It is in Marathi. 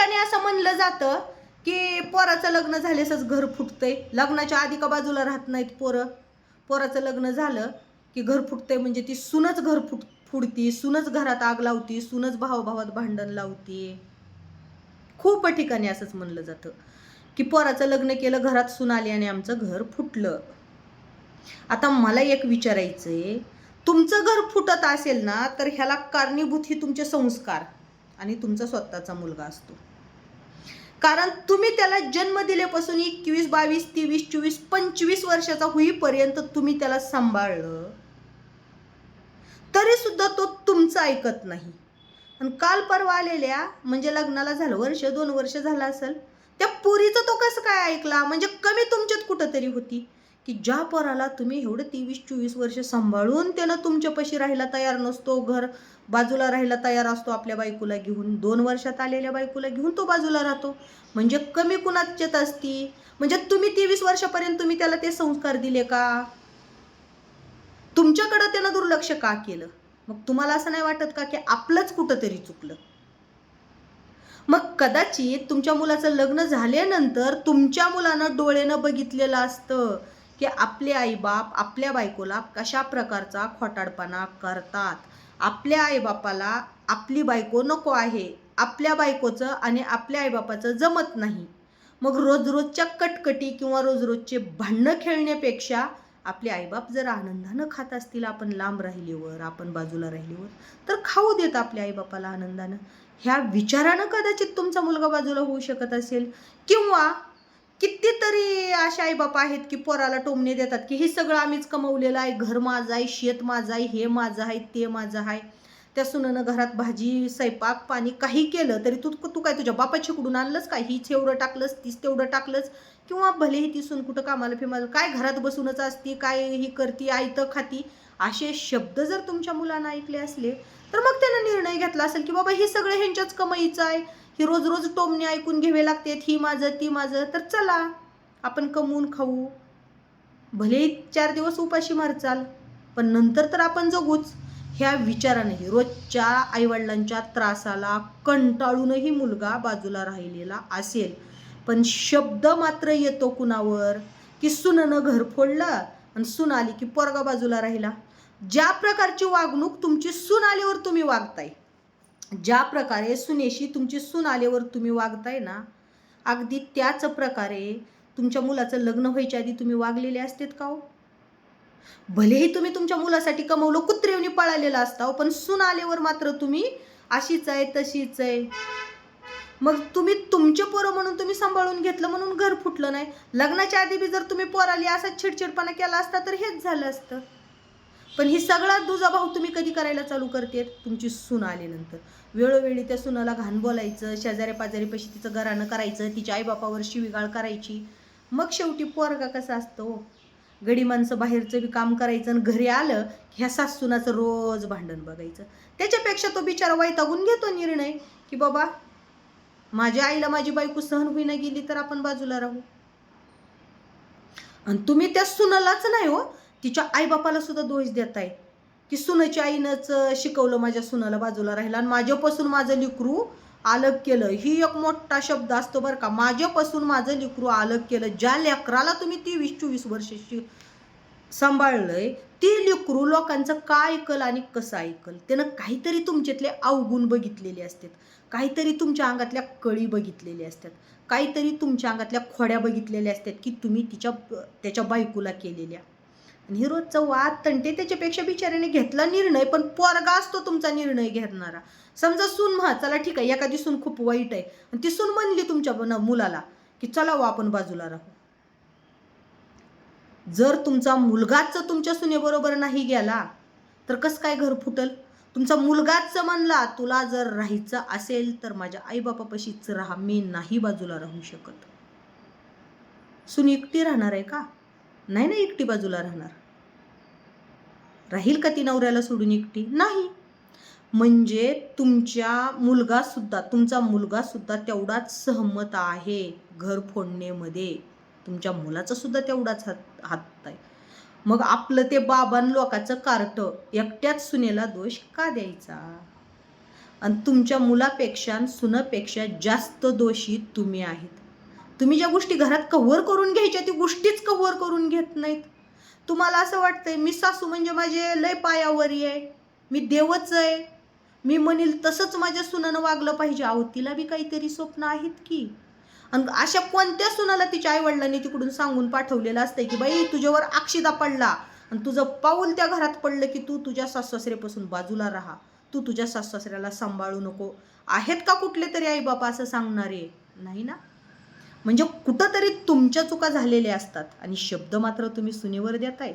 ठिकाणी असं म्हणलं जातं की पोराचं लग्न झाल्यासच घर फुटतंय. लग्नाच्या आधी का बाजूला राहत नाहीत पोरं? पोराचं लग्न झालं की घर फुटतंय म्हणजे ती सूनच घर फुट फुडती सूनच घरात आग लावती सूनच भावाभावात भांडण लावती. खूप ठिकाणी असंच म्हणलं जातं की पोराचं लग्न केलं घरात सून आली आणि आमचं घर फुटलं. आता मला एक विचारायचं आहे तुमचं घर फुटत असेल ना तर ह्याला कारणीभूत ही तुमचे संस्कार आणि तुमचा स्वतःचा मुलगा असतो. कारण तुम्ही त्याला जन्म दिल्यापासून एकवीस बावीस तेवीस चोवीस पंचवीस वर्षाचा होईपर्यंत तुम्ही त्याला सांभाळलं. तरी सुद्धा तो तुमचं ऐकत नाही. आणि काल परवा आलेल्या म्हणजे लग्नाला झालं वर्ष दोन वर्ष झालं असेल त्या पुरीचं तो कसं काय ऐकला? म्हणजे कमी तुमच्यात कुठंतरी होती. की ज्या पराला तुम्ही एवढं तेवीस चोवीस वर्ष सांभाळून त्यानं तुमच्यापाशी राहायला तयार नसतो घर बाजूला राहायला तयार असतो आपल्या बायकोला घेऊन दोन वर्षात आलेल्या बायकोला घेऊन तो बाजूला राहतो. म्हणजे कमी कुणाच्यात असती? म्हणजे तुम्ही तेवीस वर्षापर्यंत तुम्ही त्याला ते संस्कार दिले का? तुमच्याकडं त्यानं दुर्लक्ष का केलं? मग तुम्हाला असं नाही वाटत का की आपलंच कुठंतरी चुकलं? मग कदाचित तुमच्या मुलाचं लग्न झाल्यानंतर तुमच्या मुलानं डोळेनं बघितलेलं असतं. की आपले आईबाप आपल्या बायकोला कशा प्रकारचा खोटाडपणा करतात? आपल्या आईबापाला आपली बायको नको आहे आपल्या बायकोचं आणि आपल्या आईबापाचं जमत नाही. मग रोज रोजच्या कटकटी किंवा रोज रोजचे भांडणं खेळण्यापेक्षा आपले आईबाप जर आनंदानं खात असतील आपण लांब राहिलीवर आपण बाजूला राहिलीवर तर खाऊ देत आपल्या आईबापाला आनंदानं. ह्या विचारानं कदाचित तुमचा मुलगा बाजूला होऊ शकत असेल. किंवा कितीतरी अशा आईबाप आहेत की पोराला टोमणे देतात की हे सगळं आम्हीच कमवलेलं आहे. घर माझं आहे शेत माझं आहे हे माझं आहे ते माझं आहे. त्या सुनानं घरात भाजी स्वयंपाक पाणी काही केलं तरी तू तू काय तुझ्या बापाची कुठून आणलंस काय? हीच एवढं टाकलंस तीच तेवढं टाकलंच किंवा भलेही ती सून कुठं कामाला फिमाला काय घरात बसूनच असती काय ही करती आयतं खाती. असे शब्द जर तुमच्या मुलांना ऐकले असले तर मग त्यानं निर्णय घेतला असेल की बाबा हे सगळं ह्यांच्याच कमाईचं आहे. की रोज रोज टोमणे ऐकून घ्यावे लागतात ही माझं ती माझं. तर चला आपण कमवून खाऊ. भले चार दिवस उपाशी मारचाल पण नंतर तर आपण जगूच. ह्या विचारानेही रोजच्या आईवडिलांच्या त्रासाला कंटाळूनही मुलगा बाजूला राहिलेला असेल. पण शब्द मात्र येतो कुणावर की सुननं घर फोडलं आणि सून आली की पोरगा बाजूला राहिला. ज्या प्रकारची वागणूक तुमची सून आल्यावर तुम्ही वागताय ज्या प्रकारे सुनेशी तुमची सून आल्यावर तुम्ही वागताय ना अगदी त्याच प्रकारे तुमच्या मुलाचं लग्न व्हायच्या आधी तुम्ही वागलेले असतेत का हो? भलेही तुम्ही तुमच्या मुलासाठी कमवलं कुत्रेवणी पळालेलं असता पण सून आल्यावर मात्र तुम्ही अशीच आहे तशीच आहे. मग तुम्ही तुमचे पोरं म्हणून तुम्ही सांभाळून घेतलं म्हणून घर फुटलं नाही. लग्नाच्या आधी बी जर तुम्ही पोराली असा चिडचिडपणा केला असता तर हेच झालं असतं. पण ही सगळा दुजाभाव तुम्ही कधी करायला चालू करते तुमची सून आल्यानंतर. वेळोवेळी त्या सुनाला घाण बोलायचं शेजाऱ्या पाजारीपाशी तिचं घरानं करायचं तिच्या आईबापावर शिवीगाळ करायची. मग शेवटी पोरगा कसा असतो हो? गडी माणसं बाहेरचं बी काम करायचं आणि घरी आलं ह्या सासूनाचं रोज भांडण बघायचं. त्याच्यापेक्षा तो बिचारा वैतागून घेतो निर्णय की बाबा माझ्या आईला माझी बायको सहन होईना गेली तर आपण बाजूला राहू. आणि तुम्ही त्या सुनालाच नाही हो तिच्या आईबापाला सुद्धा दोष आहे की सुनाच्या आईनंच शिकवलं माझ्या सुनाला बाजूला राहिलं आणि माझ्यापासून माझं लिकरू अलग केलं. ही एक मोठा शब्द असतो बरं का. माझ्यापासून माझं लिकरू अलग केलं. ज्या लेकराला तुम्ही ती वीस चोवीस वर्ष सांभाळलंय ती लिकरू लोकांचं काय ऐकल आणि कसं ऐकल? त्यानं काहीतरी तुमच्यातले अवगुण बघितलेले असतात. काहीतरी तुमच्या अंगातल्या कळी बघितलेल्या असतात. काहीतरी तुमच्या अंगातल्या खोड्या बघितलेल्या असतात की तुम्ही तिच्या त्याच्या बायकोला केलेल्या. आणि वाद तंटे त्याच्यापेक्षा बिचाऱ्याने घेतला निर्णय पण पोरगा असतो तुमचा निर्णय घेणारा. समजा सून महा चला ठीक आहे एखादी सून खूप वाईट आहे आणि ती सून म्हणली तुमच्या मुलाला की चला वा आपण बाजूला राहू. जर तुमचा मुलगाच तुमच्या सुनेबरोबर नाही गेला तर कसं काय घर फुटल? तुमचा मुलगाच म्हणला तुला जर राहायचं असेल तर माझ्या आईबापापाशीच राहा मी नाही बाजूला राहू शकत. सुनी एकटी राहणार आहे का? नाही ना एकटी बाजूला राहणार. राहील का ती नवऱ्याला सोडून एकटी? नाही. म्हणजे तुमच्या मुलगा सुद्धा तुमचा मुलगा सुद्धा तेवढाच सहमत आहे घर फोडण्यामध्ये. तुमच्या मुलाचा सुद्धा तेवढाच हात हात आहे. मग आपलं ते बाबान लोकाचं कार्ट एकट्याच सुनेला दोष का द्यायचा? आणि तुमच्या मुलापेक्षा सुनापेक्षा जास्त दोषी तुम्ही आहेत. तुम्ही ज्या गोष्टी घरात कव्हर करून घ्यायच्या ती गोष्टीच कव्हर करून घेत नाहीत. तुम्हाला असं वाटतंय मी सासू म्हणजे माझे लय पायावरी आहे. मी देवच आहे. मी म्हणील तसंच माझ्या सुनानं वागलं पाहिजे. अहो तिला बी काहीतरी स्वप्न आहेत की. आणि अशा कोणत्या सुनाला तिच्या आईवडिलांनी तिकडून सांगून पाठवलेलं असतंय की बाई तुझ्यावर आक्षिदा पडला. आणि तुझं पाऊल त्या घरात पडलं की तू तुझ्या साससासऱ्यापासून बाजूला राहा. तू तुझ्या साससासऱ्याला सांभाळू नको. आहेत का कुठले तरी आई बाबा असं सांगणारे? नाही ना? म्हणजे कुठंतरी तुमच्या चुका झालेल्या असतात. आणि शब्द मात्र तुम्ही सुनेवर देताय